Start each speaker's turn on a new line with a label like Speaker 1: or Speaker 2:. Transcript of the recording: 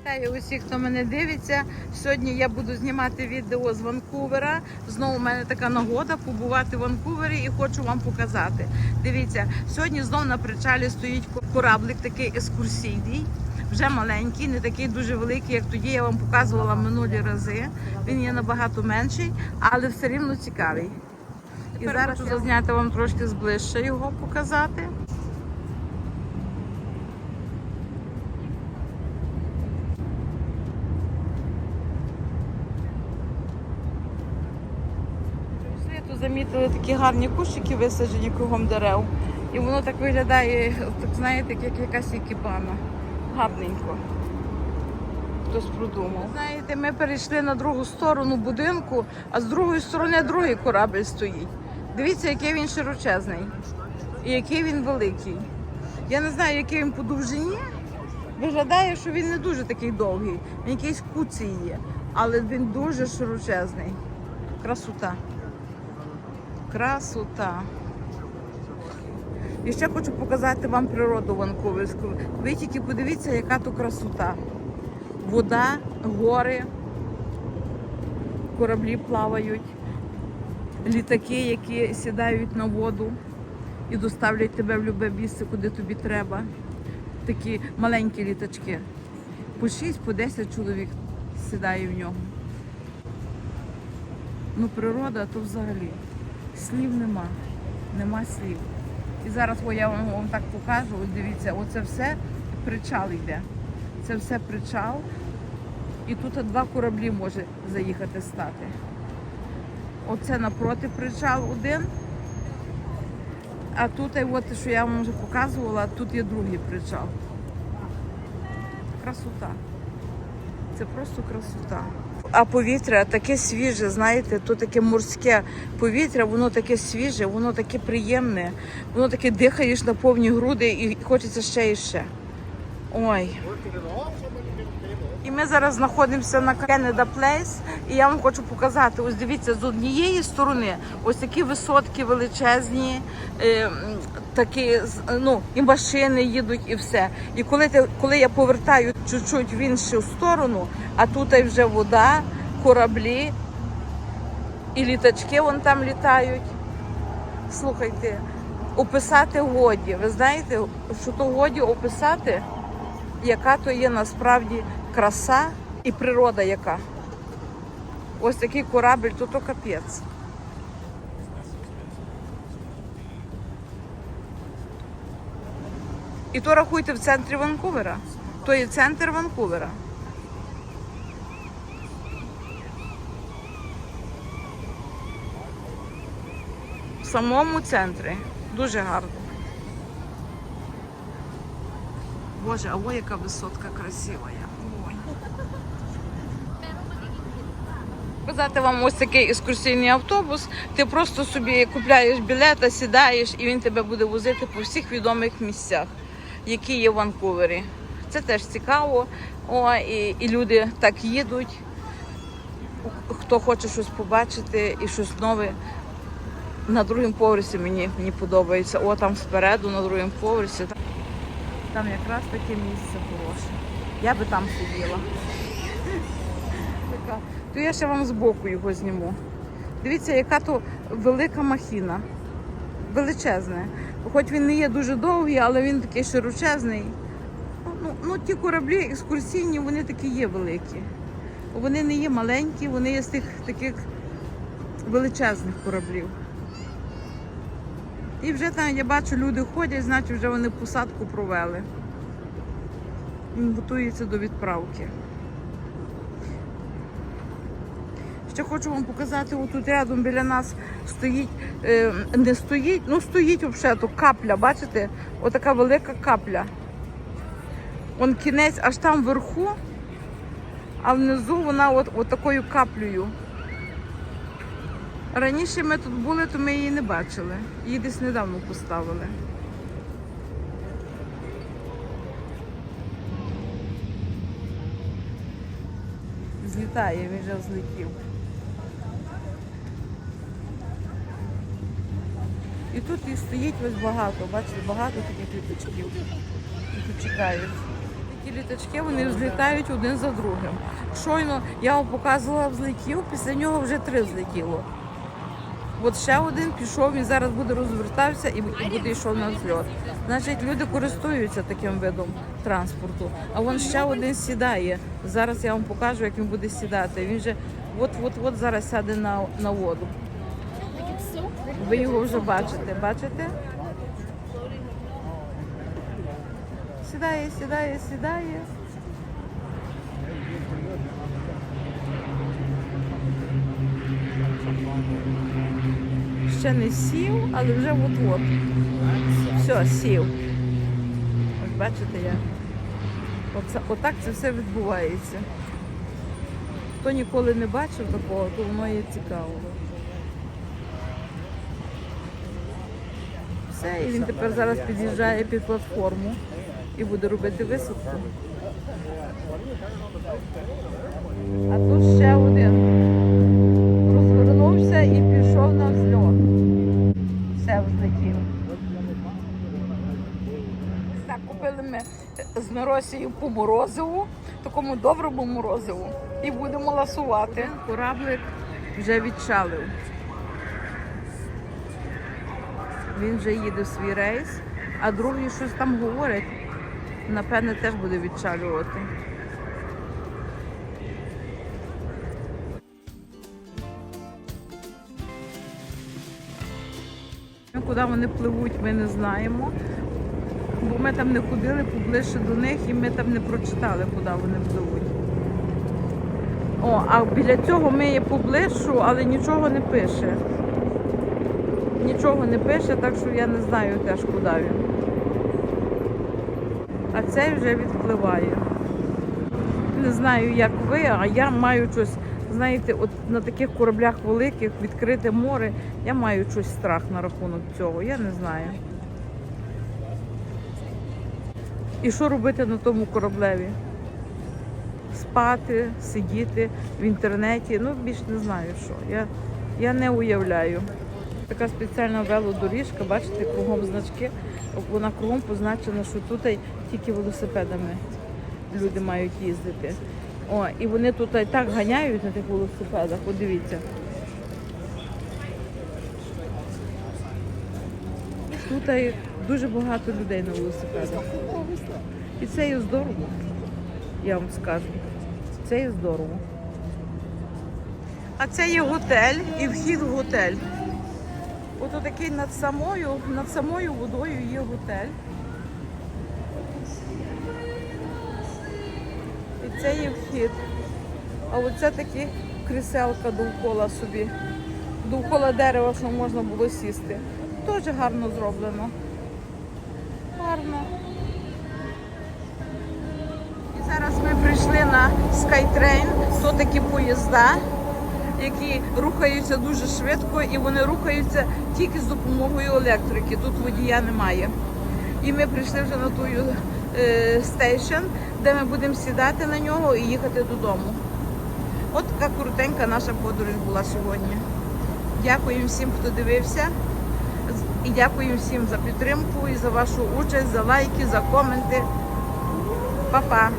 Speaker 1: Вітаю усіх, хто мене дивиться. Сьогодні я буду знімати відео з Ванкувера. Знову в мене така нагода побувати в Ванкувері і хочу вам показати. Дивіться, сьогодні знов на причалі стоїть кораблик, такий екскурсійний. Вже маленький, не такий дуже великий, як тоді я вам показувала минулі рази. Він є набагато менший, але все рівно цікавий. І зараз хочу зазняти вам трошки зближче його показати. Пішли, тут замітили такі гарні кущики висаджені кругом дерев. І воно так виглядає, так знаєте, як якась екіпана. Гарненько. Хтось продумав. Знаєте, ми перейшли на другу сторону будинку, а з другої сторони другий корабель стоїть. Дивіться, який він широчезний і який він великий. Я не знаю, який він по довжині. Виглядає, що він не дуже такий довгий, він якийсь куций є, але він дуже широчезний. Красота. Красота. І ще хочу показати вам природу Ванкуверську. Ви тільки подивіться, яка тут красота. Вода, гори, кораблі плавають, літаки, які сідають на воду і доставлять тебе в любе місце, куди тобі треба. Такі маленькі літачки. По 6, по 10 чоловік сідає в ньому. Ну, природа то взагалі. Слів нема. Нема слів. І зараз о, я вам, вам так покажу. Ось дивіться, оце все причал йде. Це все причал. І тут два кораблі може заїхати стати. Оце напроти причал один. А тут, от, що я вам вже показувала, тут є другий причал. Красота. Це просто красота. А повітря таке свіже, знаєте, то таке морське повітря, воно таке свіже, воно таке приємне, воно таке дихаєш на повні груди і хочеться ще і ще. Ой. І ми зараз знаходимося на Canada Place, і я вам хочу показати. Ось дивіться, з однієї сторони ось такі висотки величезні, е, такі ну і машини їдуть, і все. І коли ти, коли я повертаю чуть-чуть в іншу сторону, а тут вже вода, кораблі і літачки вон там літають. Слухайте, описати годі. Ви знаєте, що то годі описати, яка то є насправді краса і природа яка. Ось такий корабль, то то капець. І то рахуйте в центрі Ванкувера. То є центр Ванкувера. В самому центрі. Дуже гарно. Боже, а ой, яка висотка красива. Показати вам ось такий екскурсійний автобус. Ти просто собі купляєш білета, сідаєш і він тебе буде возити по всіх відомих місцях, які є в Ванкувері. Це теж цікаво. О, і, і люди так їдуть. Хто хоче щось побачити і щось нове. На другому поверсі мені, мені подобається. О, там спереду, на другому поверсі. Там якраз таке місце хороше. Я би там сиділа. То я ще вам збоку його зніму. Дивіться, яка то велика махіна. Величезна. Хоч він не є дуже довгий, але він такий широчезний. Ну, ну, ті кораблі екскурсійні, вони такі є великі. Вони не є маленькі, вони є з тих таких величезних кораблів. І вже там я бачу, люди ходять, значить вже вони посадку провели. Він готується до відправки. Ще хочу вам показати, отут рядом біля нас стоїть, е, не стоїть, ну стоїть взагалі капля, бачите? Отака велика капля. Он кінець аж там вверху, а внизу вона от, от такою каплею. Раніше ми тут були, то ми її не бачили. Її десь недавно поставили. Злітає, він вже злетів. І тут і стоїть ось багато, бачите, багато таких літачків. Тут чекають. такі літачки, вони взлітають один за другим. Щойно я вам показувала, взлетів, після нього вже три злетіло. От ще один пішов, він зараз буде розвертався і буде йшов на взльот. Значить, люди користуються таким видом транспорту. А вон ще один сідає. Зараз я вам покажу, як він буде сідати. Він же от-от-от зараз сяде на, на воду. Ви його вже бачите, бачите? Сідає, сідає, сідає. Ще не сів, але вже от-от. Все, сів. Ось бачите як. Оце, отак це все відбувається. Хто ніколи не бачив такого, то воно є цікаво. Все, і він тепер зараз під'їжджає під платформу і буде робити висадку. А тут ще один розвернувся і пішов на взльот. Все взлетів. Так, купили ми з Миросією по морозиву, такому доброму морозиву. І будемо ласувати. Кораблик вже відчалив. Він вже їде в свій рейс, а другий щось там говорить. Напевне, теж буде відчалювати. Ну, Куди вони пливуть, ми не знаємо. Бо ми там не ходили поближче до них і ми там не прочитали, куди вони пливуть. О, а біля цього ми є поближчу, але нічого не пише. Нічого не пише, так що я не знаю теж, куди він. А цей вже відпливає. Не знаю, як ви, а я маю щось, знаєте, от на таких кораблях великих, відкрите море, я маю щось страх на рахунок цього. Я не знаю. І що робити на тому кораблеві? Спати, сидіти в інтернеті. Ну, більш не знаю що. Я, я не уявляю. Така спеціальна велодоріжка, бачите, кругом значки. Вона кругом позначена, що тут тільки велосипедами люди мають їздити. О, і вони тут і так ганяють на тих велосипедах. Подивіться. Тут дуже багато людей на велосипедах. І це є здорово, я вам скажу. Це є здорово. А це є готель і вхід в готель. Ото такий над самою, над самою водою є готель. І це є вхід. А оце такі кріселка довкола собі. Довкола дерева, що можна було сісти. Теж гарно зроблено. Гарно. І зараз ми прийшли на Skytrain. То такі поїзда, які рухаються дуже швидко і вони рухаються тільки з допомогою електрики. Тут водія немає. І ми прийшли вже на ту е, стейшн, де ми будемо сідати на нього і їхати додому. От така крутенька наша подорож була сьогодні. Дякую всім, хто дивився. І дякую всім за підтримку і за вашу участь, за лайки, за коменти. Па-па!